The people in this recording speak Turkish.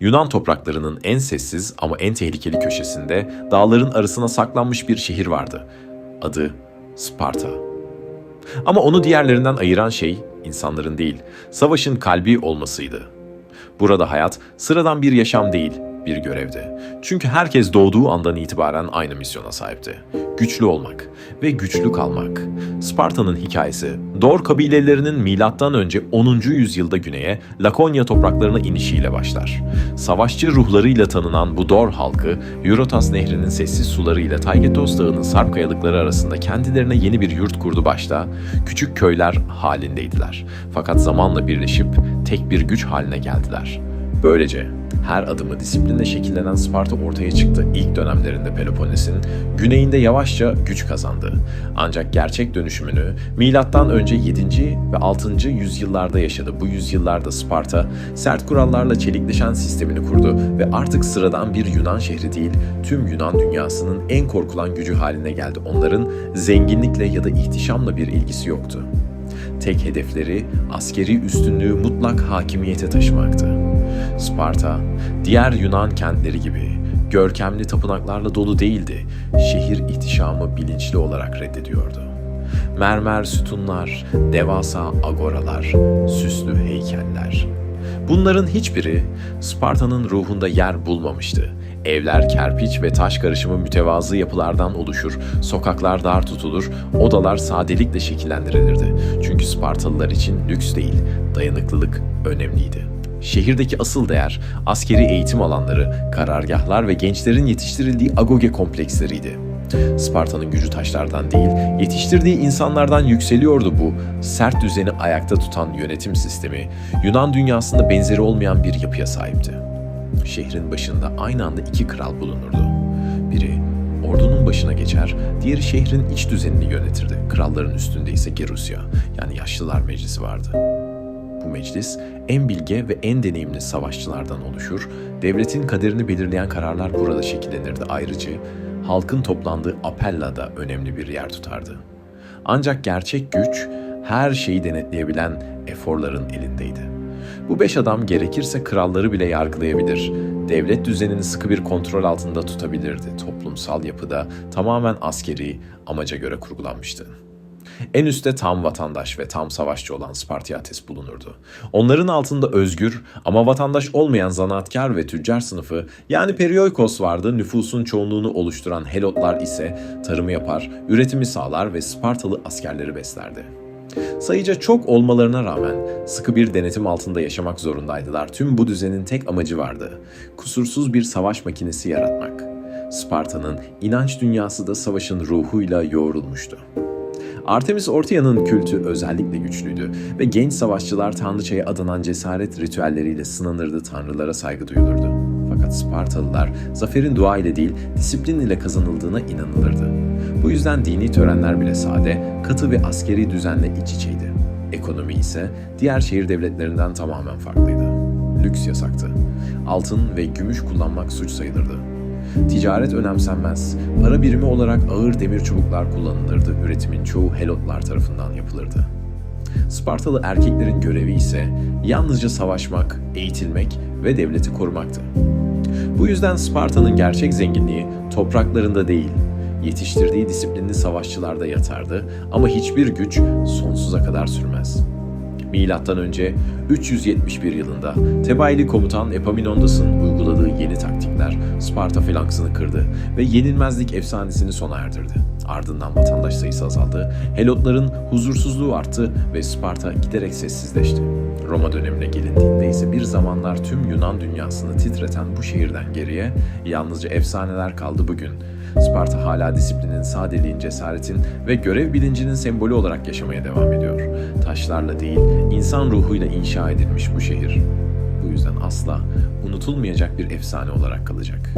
Yunan topraklarının en sessiz ama en tehlikeli köşesinde dağların arasına saklanmış bir şehir vardı. Adı Sparta. Ama onu diğerlerinden ayıran şey insanların değil, savaşın kalbi olmasıydı. Burada hayat sıradan bir yaşam değil, bir görevdi. Çünkü herkes doğduğu andan itibaren aynı misyona sahipti. Güçlü olmak ve güçlü kalmak. Sparta'nın hikayesi, Dor kabilelerinin milattan önce 10. yüzyılda güneye Lakonya topraklarına inişiyle başlar. Savaşçı ruhlarıyla tanınan bu Dor halkı, Eurotas nehrinin sessiz sularıyla Taygetos dağının sarp kayalıkları arasında kendilerine yeni bir yurt kurdu başta, küçük köyler halindeydiler. Fakat zamanla birleşip tek bir güç haline geldiler. Böylece her adımı disiplinle şekillenen Sparta ortaya çıktı ilk dönemlerinde Peloponnes'in, güneyinde yavaşça güç kazandı. Ancak gerçek dönüşümünü önce 7. ve 6. yüzyıllarda yaşadı. Bu yüzyıllarda Sparta sert kurallarla çelikleşen sistemini kurdu ve artık sıradan bir Yunan şehri değil, tüm Yunan dünyasının en korkulan gücü haline geldi. Onların zenginlikle ya da ihtişamla bir ilgisi yoktu. Tek hedefleri askeri üstünlüğü mutlak hakimiyete taşımaktı. Sparta, diğer Yunan kentleri gibi görkemli tapınaklarla dolu değildi. Şehir ihtişamı bilinçli olarak reddediyordu. Mermer sütunlar, devasa agoralar, süslü heykeller. Bunların hiçbiri Sparta'nın ruhunda yer bulmamıştı. Evler kerpiç ve taş karışımı mütevazı yapılardan oluşur, sokaklar dar tutulur, odalar sadelikle şekillendirilirdi. Çünkü Spartalılar için lüks değil, dayanıklılık önemliydi. Şehirdeki asıl değer askeri eğitim alanları, karargahlar ve gençlerin yetiştirildiği agoge kompleksleriydi. Sparta'nın gücü taşlardan değil, yetiştirdiği insanlardan yükseliyordu bu sert düzeni ayakta tutan yönetim sistemi, Yunan dünyasında benzeri olmayan bir yapıya sahipti. Şehrin başında aynı anda iki kral bulunurdu. Biri ordunun başına geçer, diğeri şehrin iç düzenini yönetirdi. Kralların üstünde ise Gerusya yani Yaşlılar Meclisi vardı. Bu meclis en bilge ve en deneyimli savaşçılardan oluşur, devletin kaderini belirleyen kararlar burada şekillenirdi. Ayrıca halkın toplandığı Apella da önemli bir yer tutardı. Ancak gerçek güç her şeyi denetleyebilen eforların elindeydi. Bu beş adam gerekirse kralları bile yargılayabilir, devlet düzenini sıkı bir kontrol altında tutabilirdi. Toplumsal yapıda tamamen askeri amaca göre kurgulanmıştı. En üstte tam vatandaş ve tam savaşçı olan Spartiates bulunurdu. Onların altında özgür ama vatandaş olmayan zanaatkar ve tüccar sınıfı yani Perioikos vardı. Nüfusun çoğunluğunu oluşturan Helotlar ise tarımı yapar, üretimi sağlar ve Spartalı askerleri beslerdi. Sayıca çok olmalarına rağmen sıkı bir denetim altında yaşamak zorundaydılar. Tüm bu düzenin tek amacı vardı. Kusursuz bir savaş makinesi yaratmak. Sparta'nın inanç dünyası da savaşın ruhuyla yoğrulmuştu. Artemis Ortia'nın kültü özellikle güçlüydü ve genç savaşçılar tanrıçaya adanan cesaret ritüelleriyle sınanırdı, tanrılara saygı duyulurdu. Fakat Spartalılar zaferin dua ile değil, disiplin ile kazanıldığına inanılırdı. Bu yüzden dini törenler bile sade, katı ve askeri düzenle iç içeydi. Ekonomi ise diğer şehir devletlerinden tamamen farklıydı. Lüks yasaktı. Altın ve gümüş kullanmak suç sayılırdı. Ticaret önemsenmez. Para birimi olarak ağır demir çubuklar kullanılırdı. Üretimin çoğu Helotlar tarafından yapılırdı. Spartalı erkeklerin görevi ise yalnızca savaşmak, eğitilmek ve devleti korumaktı. Bu yüzden Sparta'nın gerçek zenginliği topraklarında değil, yetiştirdiği disiplinli savaşçılarda yatardı ama hiçbir güç sonsuza kadar sürmez. Milattan önce 371 yılında Tebaili komutan Epaminondas'ın uyguladığı yeni taktikler Sparta falanksını kırdı ve yenilmezlik efsanesini sona erdirdi. Ardından vatandaş sayısı azaldı, Helotların huzursuzluğu arttı ve Sparta giderek sessizleşti. Roma dönemine gelindiğinde ise bir zamanlar tüm Yunan dünyasını titreten bu şehirden geriye yalnızca efsaneler kaldı bugün. Sparta hala disiplinin, sadeliğin, cesaretin ve görev bilincinin sembolü olarak yaşamaya devam ediyor. Taşlarla değil, insan ruhuyla inşa edilmiş bu şehir. Bu yüzden asla unutulmayacak bir efsane olarak kalacak.